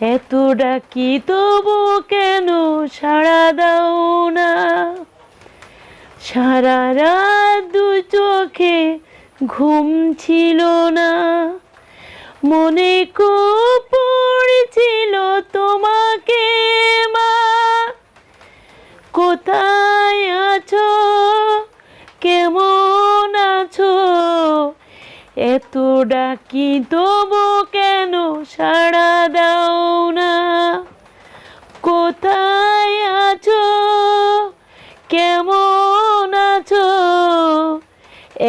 এত ডাকি তবু কেন সাড়া দাও না? সারা রাত দু চোখে ঘুম ছিল না। মনে কো পড়েছিল তোমাকে এত ডাকি, তবু কেন সাড়া দাও না? কোথায় আছো? কেমন আছো?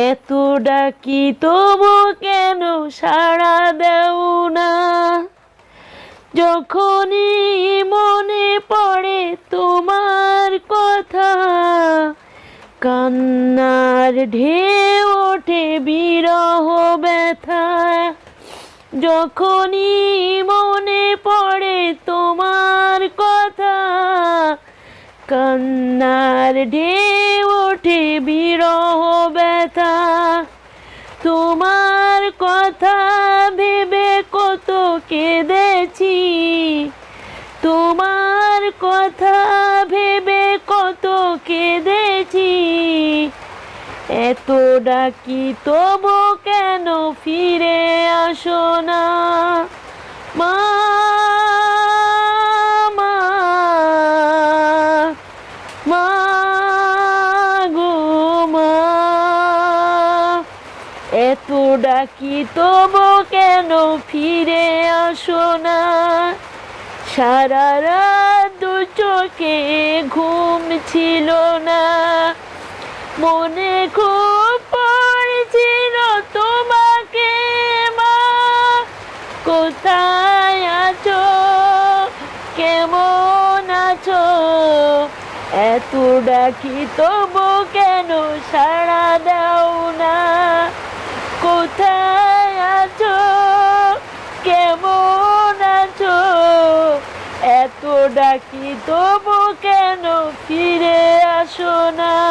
এত ডাকি, তবু কেন সাড়া দাও না? যখনই মনে পড়ে তোমার কথা, কান্নার ঢেউ ওঠে বিরহ ব্যথা। যখনই মনে পড়ে তোমার কথা, কান্নার ঢেউ ওঠে, বিরহ ব্যথা। তোমার কথা ভেবে কত কেঁদেছি এত ডাকি তবু কেন ফিরে আসো না? মা এত ডাকি তবু কেন ফিরে আসো না? সারা রাত দু চোখে ঘুম ছিল না। মনে খুব পড়েছিল তোমাকে, মা। কোথায় আছো? কেমন আছো? এত ডাকি তবু কেন সাড়া দাও না? কোথায় আছো? কেমন আছো? এত ডাকি তবু কেন ফিরে আসো না?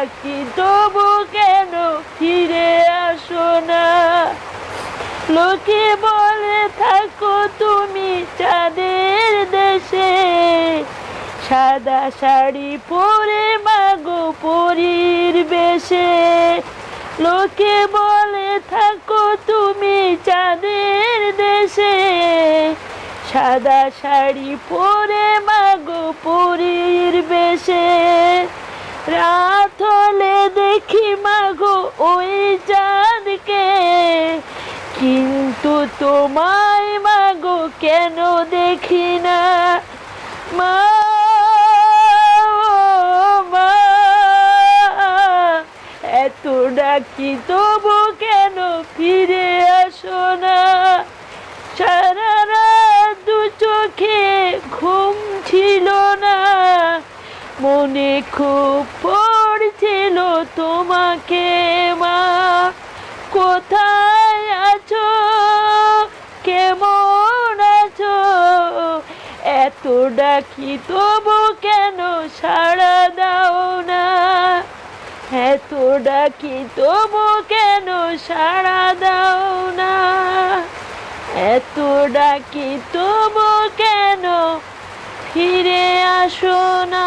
ডাকি, তবু কেন ফিরে আসো না? লোকে বলে, থাকো তুমি চাঁদের দেশে। সাদা শাড়ি পরে মাগো পরীর বেশে। লোকে বলে, থাকো তুমি চাঁদের দেশে। সাদা শাড়ি পরে মাগো পরীর বেশে। রাত হলে দেখি মাগো ওই চাঁদকে কিন্তু তোমায় মাগো কেন দেখি না? মা, এত ডাকি তবু কেন ফিরে আসো না? সারা রাত দু চোখে ঘুম ছিল না। মনে খুব তোমাকে মা? কোথায় আছো? কেমন আছো? এত ডাকি তবু কেন সাড়া দাও না? এত ডাকি তবু কেন সাড়া দাও না? এত ডাকি তবু কেন ফিরে আসো না?